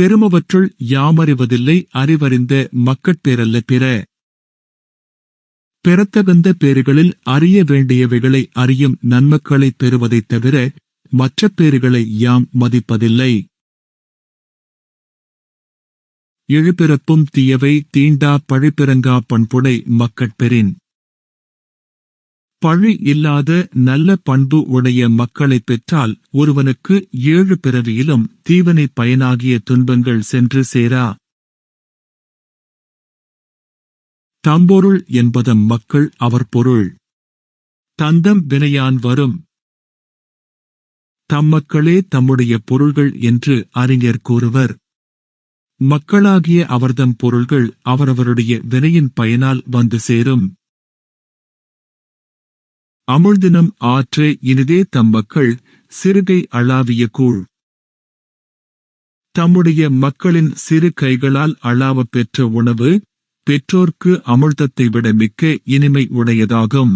பெருமவற்றுள் யாமறிவதில்லை அறிவறிந்த மக்கட்பேரல்ல பிற. பெறத்தகுந்த பேறுகளில் அறிய வேண்டியவைகளை அறியும் நன்மக்களைப் பெறுவதைத் தவிர மற்ற பேறுகளை யாம் மதிப்பதில்லை. எழுபிறப்பும் தீயவை தீண்டா பழிப்பிறங்கா பண்புடை மக்கட்பெறின். பழி இல்லாத நல்ல பண்பு உடைய மக்களைப் பெற்றால் ஒருவனுக்கு ஏழு பிறவியிலும் தீவனை பயனாகிய துன்பங்கள் சென்று சேரா. தம்பொருள் என்பதம் மக்கள் அவர் பொருள். தந்தம் வினையான் வரும். தம்மக்களே தம்முடைய பொருள்கள் என்று அறிஞர் கூறுவர். மக்களாகிய அவர்தம் பொருள்கள் அவரவருடைய வினையின் பயனால் வந்து சேரும். அமுழ்தினம் ஆற்றே இனிதே தம் மக்கள் சிறுகை அளாவிய கூழ். தம்முடைய மக்களின் சிறு கைகளால் அளாவ பெற்ற உணவு பெற்றோர்க்கு அமிழ்தத்தை விட மிக்க இனிமை உடையதாகும்.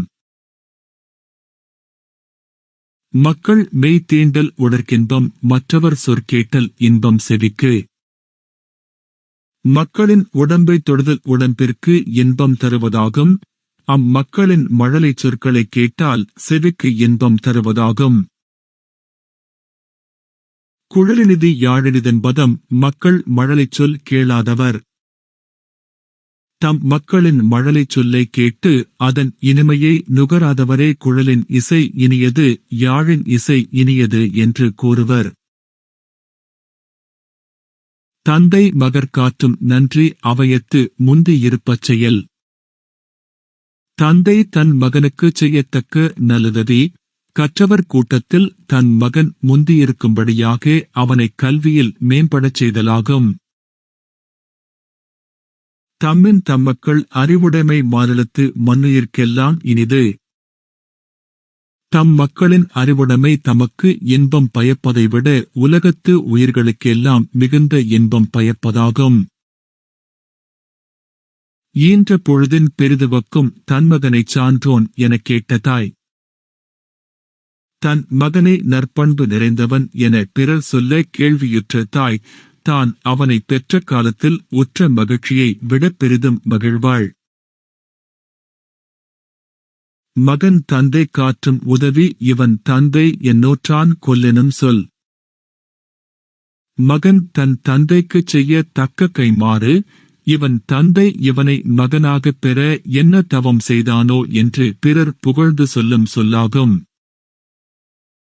மக்கள் மெய் தீண்டல் உடற்கின்பம் மற்றவர் சொற்கேட்டல் இன்பம் செவிக்கு. மக்களின் உடம்பை தொடுதல் உடம்பிற்கு இன்பம் தருவதாகும் அம்மக்களின் மழலைச் சொற்களைக் கேட்டால் செவிக்கு இன்பம் தருவதாகும். குழலினிதி யாழினிதென்பதம் மக்கள் மழலைச் சொல் கேளாதவர். தம் மக்களின் மழலைச் சொல்லைக் கேட்டு அதன் இனிமையை நுகராதவரே குழலின் இசை இனியது யாழின் இசை இனியது என்று கூறுவர். தந்தை மகர் காற்றும் நன்றி அவையத்து முந்தியிருப்பச் செயல். தந்தை தன் மகனுக்குச் செய்யத்தக்க நல்லுதவி கற்றவர் கூட்டத்தில் தன் மகன் முந்தியிருக்கும்படியாக அவனைக் கல்வியில் மேம்படச் செய்தலாகும். தம்மின் தம்மக்கள் அறிவுடைமை மாநிலத்து மண்ணுயிர்க்கெல்லாம் இனிது. தம் மக்களின் அறிவுடைமை தமக்கு இன்பம் பயப்பதை விட உலகத்து உயிர்களுக்கெல்லாம் மிகுந்த இன்பம் பயப்பதாகும். ஈன்ற பொழுதின் பெரிதுவக்கும் தன்மகனைச் சான்றோன் எனக் கேட்ட தாய். தன் மகனை நற்பண்பு நிறைந்தவன் என பிறர் சொல்ல கேள்வியுற்ற தாய் தான் அவனை பெற்ற காலத்தில் உற்ற மகிழ்ச்சியை விட பெரிதும் மகிழ்வாள். மகன் தந்தை காற்றும் உதவி இவன் தந்தை என்னோற்றான் கொல்லெனும் சொல். மகன் தன் தந்தைக்குச் செய்ய தக்க கைமாறு இவன் தந்தை இவனை மகனாகப் பெற என்ன தவம் செய்தானோ என்று பிறர் புகழ்ந்து சொல்லும் சொல்லாகும்.